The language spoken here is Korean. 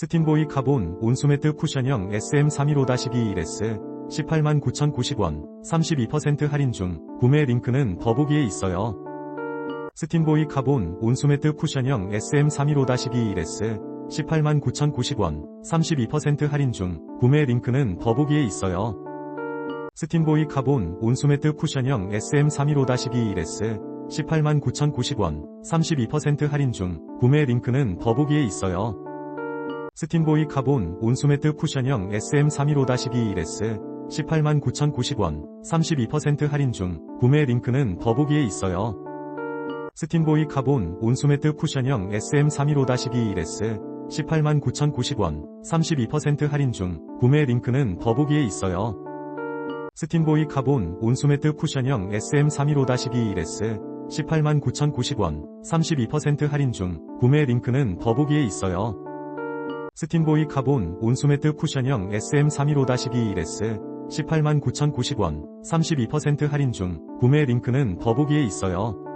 스팀보이 카본 온수매트 쿠션형 SM315-21S 189,090원 32% 할인 중 구매 링크는 더보기에 있어요. 스팀보이 카본 온수매트 쿠션형 SM315-21S 189,090원 32% 할인 중 구매 링크는 더보기에 있어요. 스팀보이 카본 온수매트 쿠션형 SM315-21S 189,090원 32% 할인 중 구매 링크는 더보기에 있어요. 스팀보이 카본 온수매트 쿠션형 SM315-21S 189,090원 32% 할인 중 구매 링크는 더보기에 있어요. 스팀보이 카본 온수매트 쿠션형 SM315-21S 189,090원 32% 할인 중 구매 링크는 더보기에 있어요. 스팀보이 카본 온수매트 쿠션형 SM315-21S 189,090원 32% 할인 중 구매 링크는 더보기에 있어요. 스팀보이 카본 온수매트 쿠션형 SM315-21S 189,090원 32% 할인 중 구매 링크는 더보기에 있어요.